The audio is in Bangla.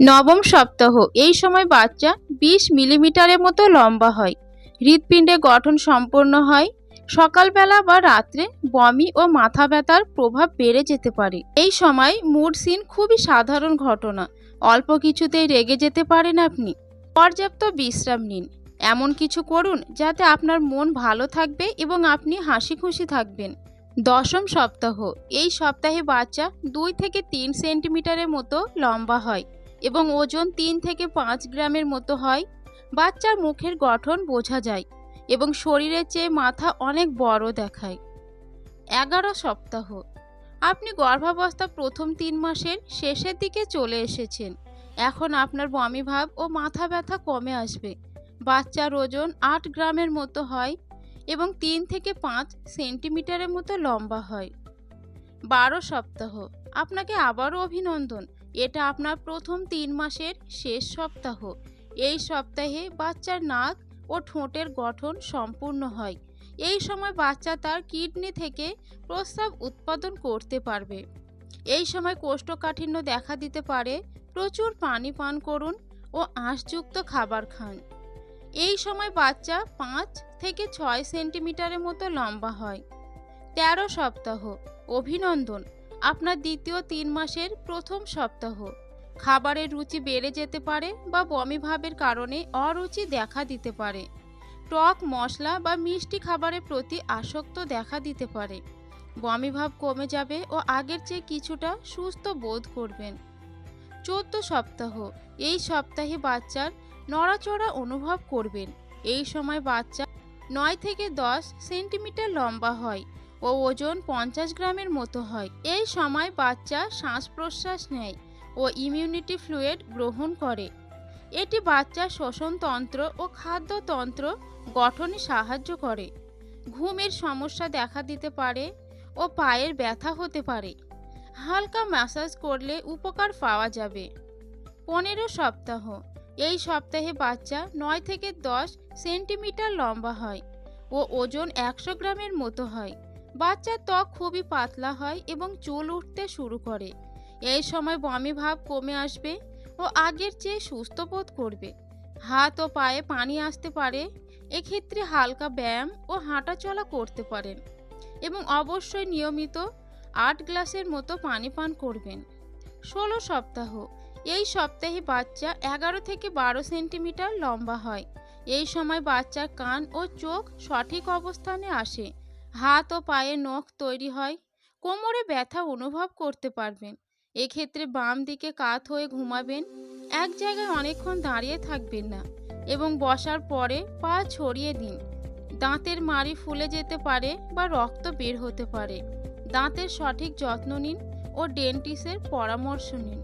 নবম সপ্তাহ। এই সময় বাচ্চা বিশ মিলিমিটারের মতো লম্বা হয়। হৃৎপিণ্ডের গঠন সম্পন্ন হয়। সকালবেলা বা রাত্রে বমি ও মাথা ব্যথার প্রভাব বেড়ে যেতে পারে। এই সময় মুড সিন খুবই সাধারণ ঘটনা। অল্প কিছুতেই রেগে যেতে পারেন আপনি। পর্যাপ্ত বিশ্রাম নিন। এমন কিছু করুন যাতে আপনার মন ভালো থাকবে এবং আপনি হাসি খুশি থাকবেন। দশম সপ্তাহ। এই সপ্তাহে বাচ্চা দুই থেকে তিন সেন্টিমিটারের মতো লম্বা হয়। এবং ওজন তিন থেকে পাঁচ গ্রামের মতো হয়। বাচ্চার মুখের গঠন বোঝা যায় এবং শরীরের চেয়ে মাথা অনেক বড় দেখায়। এগারো সপ্তাহ। আপনি গর্ভাবস্থা প্রথম তিন মাসের শেষের দিকে চলে এসেছেন। এখন আপনার বমি ভাব ও মাথা ব্যথা কমে আসবে। বাচ্চার ওজন আট গ্রামের মতো হয় এবং তিন থেকে পাঁচ সেন্টিমিটারের মতো লম্বা হয়। বারো সপ্তাহ। আপনাকে আবারও অভিনন্দন। এটা আপনার প্রথম তিন মাসের শেষ সপ্তাহ। এই সপ্তাহে বাচ্চার নাক ও ঠোঁটের গঠন সম্পূর্ণ হয়। এই সময় বাচ্চা তার কিডনি থেকে প্রস্রাব উৎপাদন করতে পারবে। এই সময় কোষ্ঠকাঠিন্য দেখা দিতে পারে। প্রচুর পানি পান করুন ও আঁশযুক্ত খাবার খান। এই সময় বাচ্চা পাঁচ থেকে ছয় সেন্টিমিটারের মতো লম্বা হয়। তেরো সপ্তাহ। অভিনন্দন। আপনার দ্বিতীয় তিন মাসের প্রথম সপ্তাহ। খাবারের রুচি বেড়ে যেতে পারে বা বমি ভাবের কারণে অরুচি দেখা দিতে পারে। টক মশলা বা মিষ্টি খাবারের প্রতি আসক্ত দেখা দিতে পারে। বমি ভাব কমে যাবে ও আগের চেয়ে কিছুটা সুস্থ বোধ করবেন। চোদ্দ সপ্তাহ। এই সপ্তাহে বাচ্চার নড়াচড়া অনুভব করবেন। এই সময় বাচ্চা নয় থেকে দশ সেন্টিমিটার লম্বা হয়। ও ওজন পঞ্চাশ গ্রামের মতো হয়। এই সময় বাচ্চা শ্বাস প্রশ্বাস নেয় ও ইমিউনিটি ফ্লুয়েড গ্রহণ করে। এটি বাচ্চার শ্বসনতন্ত্র ও খাদ্যতন্ত্র গঠনে সাহায্য করে। ঘুমের সমস্যা দেখা দিতে পারে ও পায়ের ব্যথা হতে পারে। হালকা ম্যাসাজ করলে উপকার পাওয়া যাবে। পনেরো সপ্তাহ। এই সপ্তাহে বাচ্চা নয় থেকে দশ সেন্টিমিটার লম্বা হয় ও ওজন একশো গ্রামের মতো হয়। বাচ্চার ত্বক খুবই পাতলা হয় এবং চুল উঠতে শুরু করে। এই সময় বমি ভাব কমে আসবে ও আগের চেয়ে সুস্থ বোধ করবে। হাত ও পায়ে পানি আসতে পারে, এক্ষেত্রে হালকা ব্যায়াম ও হাঁটাচলা করতে পারেন এবং অবশ্যই নিয়মিত আট গ্লাসের মতো পানি পান করবেন। ষোলো সপ্তাহ, এই সপ্তাহে বাচ্চা এগারো থেকে বারো সেন্টিমিটার লম্বা হয়। এই সময় বাচ্চার কান ও চোখ সঠিক অবস্থানে আসে হাত ও পায়ে নখ তৈরি হয়, কোমরে ব্যথা অনুভব করতে পারবেন। এক্ষেত্রে বাম দিকে কাত হয়ে ঘুমাবেন, এক জায়গায় অনেকক্ষণ দাঁড়িয়ে থাকবেন না এবং বসার পরে পা ছড়িয়ে দিন। দাঁতের মাড়ি ফুলে যেতে পারে বা রক্ত বের হতে পারে। দাঁতের সঠিক যত্ন নিন ও ডেন্টিসের পরামর্শ নিন।